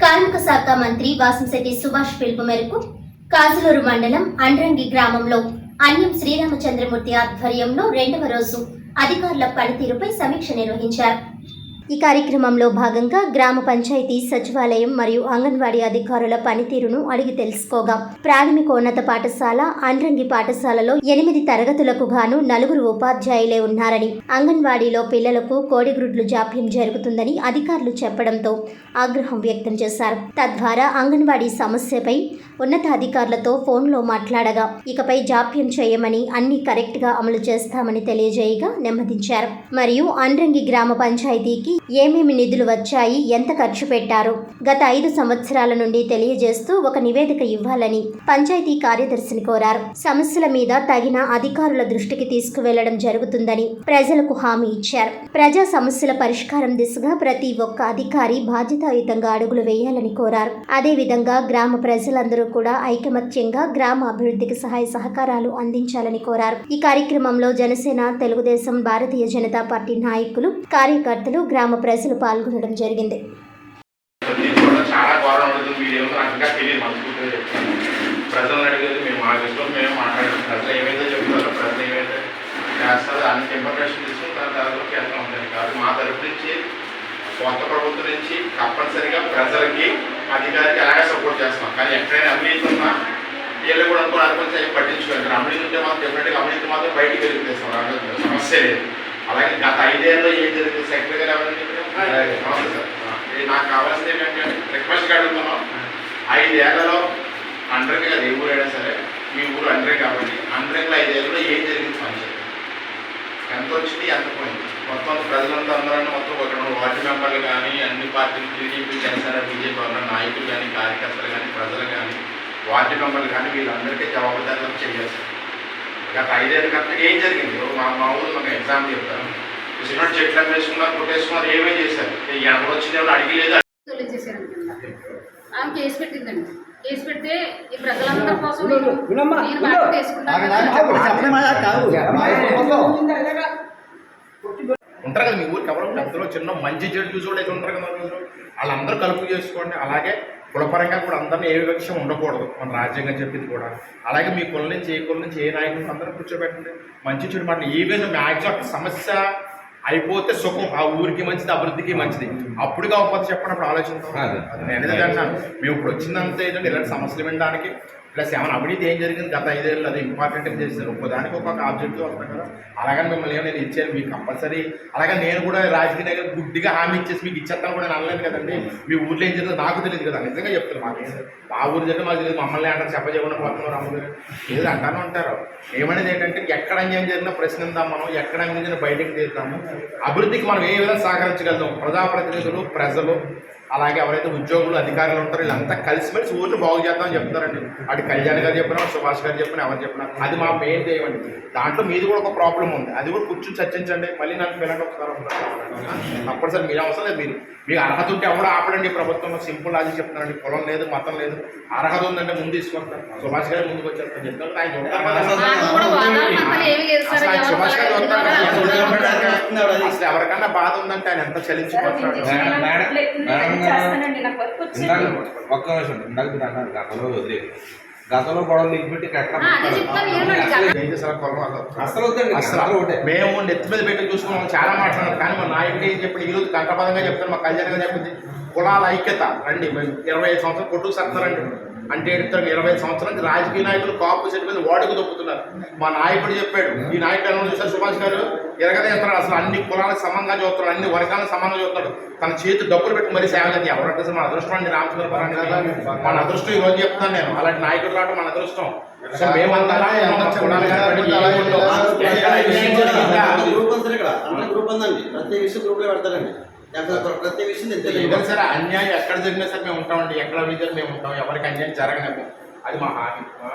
కార్మిక శాఖ మంత్రి వాసంశెట్టి సుభాష్ పిలుపు మేరకు కాజులూరు మండలం అండ్రంగి గ్రామంలో అన్యం శ్రీరామచంద్రమూర్తి ఆధ్వర్యంలో రెండవ రోజు అధికారుల పనితీరుపై సమీక్ష నిర్వహించారు. ఈ కార్యక్రమంలో భాగంగా గ్రామ పంచాయతీ సచివాలయం మరియు అంగన్వాడీ అధికారుల పనితీరును అడిగి తెలుసుకోగా. ప్రాథమికోన్నత పాఠశాల అండ్రంగి పాఠశాలలో ఎనిమిది తరగతులకు గాను నలుగురు ఉపాధ్యాయులే ఉన్నారని అంగన్వాడీలో పిల్లలకు కోడిగ్రుడ్లు జాప్యం జరుగుతుందని అధికారులు చెప్పడంతో ఆగ్రహం వ్యక్తం చేశారు. తద్వారా అంగన్వాడీ సమస్యపై ఉన్నతాధికారులతో ఫోన్లో మాట్లాడగా ఇకపై జాప్యం చేయమని అన్ని కరెక్ట్గా అమలు చేస్తామని తెలియజేయగా నెమ్మదించారు. మరియు అండ్రంగి గ్రామ పంచాయతీకి ఏమేమి నిధులు వచ్చాయి? ఎంత ఖర్చు పెట్టారు? గత ఐదు సంవత్సరాల నుండి తెలియజేస్తూ ఒక నివేదిక ఇవ్వాలని పంచాయతీ కార్యదర్శిని కోరారు. సమస్యల మీద తగిన అధికారుల దృష్టికి తీసుకువెళ్ళడం జరుగుతుందని ప్రజలకు హామీ ఇచ్చారు. ప్రజా సమస్యల పరిష్కారం దిశగా ప్రతి ఒక్క అధికారి బాధ్యతాయుతంగా అడుగులు వేయాలని కోరారు. అదేవిధంగా గ్రామ ప్రజలందరూ కూడా ఐకమత్యంగా గ్రామ అభివృద్ధికి సహాయ సహకారాలు అందించాలని కోరారు. ఈ కార్యక్రమంలో జనసేన తెలుగుదేశం భారతీయ జనతా పార్టీ నాయకులు కార్యకర్తలు గ్రామ ప్రజలు పాల్గొనడం జరిగింది. దీంట్లో చాలా ఘోరం ఉంటుంది మీరేమో నాకు ఇంకా తెలియదు మనస్ఫూర్తిగా చెప్తాను ప్రజలను అడిగేది మేము మా విషయంలో మేము మాట్లాడాం ప్రజలు ఏమైతే చెప్తారో ప్రజలు ఏమైతే చేస్తారో అన్ని ఇన్ఫర్మేషన్ తీసుకుని దాని తరగతికి వెళ్తూ ఉంటుంది కాదు మా తరపు నుంచి కొత్త ప్రభుత్వం నుంచి తప్పనిసరిగా ప్రజలకి అధికారికి అలాగే సపోర్ట్ చేస్తాం కానీ ఎక్కడైనా అవినీతి ఉన్నా వీళ్ళు కూడా అనుకో అనుకుంటే పట్టించుకోండి అవినీతి ఉంటే మాత్రం డెఫినెట్గా అవినీతి మాత్రం బయటికి వెళ్తేస్తాం సమస్య లేదు అలాగే గత ఐదేళ్ళలో ఏం జరిగింది? సెక్రటరీ గారు ఎవరైనా చెప్పారు నమస్తే సార్. నాకు కావాల్సింది ఏంటంటే రిక్వెస్ట్ అడుగుతున్నాం. ఐదేళ్ళలో అండర్కి అది ఏ ఊరైనా సరే మీ ఊరు అండరే కాబట్టి అండర్లో ఐదేళ్ళలో ఏం జరిగింది? పంచాయతీ ఎంత వచ్చింది? ఎంత పోయింది? మొత్తం ప్రజలంతా అందరూ మొత్తం ఒక రెండు వార్డు మెంబర్లు కానీ అన్ని పార్టీలు టీడీపీ జనసేన బీజేపీ ఉన్న నాయకులు కానీ కార్యకర్తలు కానీ ప్రజలు కానీ వార్డు మెంబర్లు కానీ వీళ్ళందరికీ జవాబుదారులు చేయాలి సార్. గత ఐదేళ్ళు కరెక్ట్గా ఏం జరిగింది? మా మా ఊరు ఒక ఎగ్జామ్ చెప్తాను ఇచ్చినట్టు చెట్లు వేసుకున్నారు కొట్టేసుకున్నారు ఏమేం చేశారు? ఎనభై వచ్చింది ఎవరు అడిగి లేదు తొలగించేసారనుకుంటా ఆమె కేసు పెట్టిందండి. కేసు పెడితే ఈ ప్రజలందరి కోసం నేను. బాధ్యత ఉంటారు కదా మీ ఊరికి ఎవరు అందులో చిన్న మంచి చెడు చూసి కూడా అయితే ఉంటారు కదా. వాళ్ళందరూ కలుపు చేసుకోండి. అలాగే కులపరంగా కూడా అందరినీ ఏ వివక్షం ఉండకూడదు. మన రాజ్యాంగం చెప్పింది కూడా. అలాగే మీ కులం నుంచి ఏ కులం నుంచి ఏ నాయకులు అందరూ కూర్చోబెట్టండి. మంచి చెడు మాట ఈవెన్ మ్యాక్సిమం సమస్య అయిపోతే సుఖం. ఆ ఊరికి మంచిది అభివృద్ధికి మంచిది. అప్పుడు కాకపోతే చెప్పండి అప్పుడు ఆలోచిస్తాం నేను అంటున్నాను. మేము ఇప్పుడు వచ్చిందంతా ఏంటంటే ఇలాంటి సమస్యలు వినడానికి ప్లస్ ఏమైనా అవినీతి ఏం జరిగింది? గత ఐదేళ్ళు అది ఇంపార్టెంట్ అని చేశారు. ఒక్కదానికి ఒక్కొక్క ఆబ్జెక్టివ్ వస్తాం కదా. అలాగని మిమ్మల్ని ఏమైనా నేను ఇచ్చాను? మీకు కంపల్సరీ అలాగే నేను కూడా రాజకీయ దగ్గర గుడ్డిగా హామీ ఇచ్చేసి మీకు ఇచ్చేస్తాను కూడా నేను అనలేదు కదండి. మీ ఊర్లో ఏం జరిగిందో నాకు తెలియదు కదా. నిజంగా చెప్తారు మాకు మా ఊరు జరిగిన మాకు తెలియదు. మమ్మల్ని అంటారు చెప్పజేయకుండా పోతున్నారు అమ్మగారు ఏదో అంటాను అంటారు ఏమనేది ఏంటంటే ఎక్కడ అన్యాయం జరిగిన ప్రశ్నిద్దాం మనం. ఎక్కడ అన్యాయం జరిగిన బయటకు తీరుతాము. అభివృద్ధికి మనం ఏ విధంగా సహకరించగలుగుతాం? ప్రజాప్రతినిధులు ప్రజలు అలాగే ఎవరైతే ఉద్యోగులు అధికారులు ఉంటారో వీళ్ళంతా కలిసిమెలిసి ఊరిని బాగు చేద్దామని చెప్తారండి అటు కళ్యాణ్ గారు చెప్పినా సుభాష్ గారు చెప్పినా ఎవరు చెప్పినా అది మా మెయిన్ చేయమండి దాంట్లో మీది కూడా ఒక ప్రాబ్లం ఉంది. అది కూడా కూర్చొని చర్చించండి. మళ్ళీ నన్ను పిల్లలు ఒకసారి తప్పనిసరి మీరు అవసరం లేదు మీరు. మీకు అర్హత ఉంటే ఎవరు ఆపడండి ప్రభుత్వంలో. సింపుల్ అది చెప్తున్నారండి. పొలం లేదు మతం లేదు. అర్హత ఉందంటే ముందు తీసుకొస్తారు. సుభాష్ గారు ముందుకు వచ్చేస్తారు. చెప్తారు ఆయన. నాకు సుభాష్ గారు ఎవరికన్నా బాధ ఉందంటే ఆయన ఎంత చలించిపోతున్నాడు ఇందాక ఒక్క నిమిషం ఇందాక మీరు అన్నారు గతంలో గతంలో చేశారు? అసలు వద్దండి అసలు ఒకటే. మేము నెత్తి మీద పెట్టి చూసుకున్నాం చాలా మాట్లాడారు కానీ మా నాయకుడు ఏం చెప్పి ఈరోజు కంటపదంగా చెప్తారు మా కళ్యాణ్ గారు చెప్పింది. కులాల ఐక్యత రండి మేము ఇరవై ఐదు సంవత్సరాలు కొట్టుకు సత్తారండి. అంటే ఇరవై ఐదు సంవత్సరాల నుంచి రాజకీయ నాయకులు కాపు సెట్ మీద ఓడికి దొక్కుతున్నారు మా నాయకుడు చెప్పాడు ఈ నాయకుడు ఎలా చూసారు సుభాష్ గారు? ఎరగదేస్తాడు అసలు అన్ని కులాలకు సమంగా చూస్తాడు అన్ని వర్గాలకు సమానంగా చూస్తాడు. తన చేతి డబ్బులు పెట్టి మరీ సేవ చేయాలి ఎవరంటే మన అదృష్టం అండి రామచంద్ర కదా మన అదృష్టం ఈ రోజు చెప్తాను నేను. అలాంటి నాయకుడు రావడం మన అదృష్టం. సో మేమంతా ప్రతి విషయం పెడతారండి. ప్రతి విషయం సరే అన్యాయం ఎక్కడ జరిగినా సరే మేము ఉంటామండి. ఎక్కడ విజయం మేము ఉంటాం? ఎవరికి అన్యాయం జరగనివ్వం. అది మా హామీ.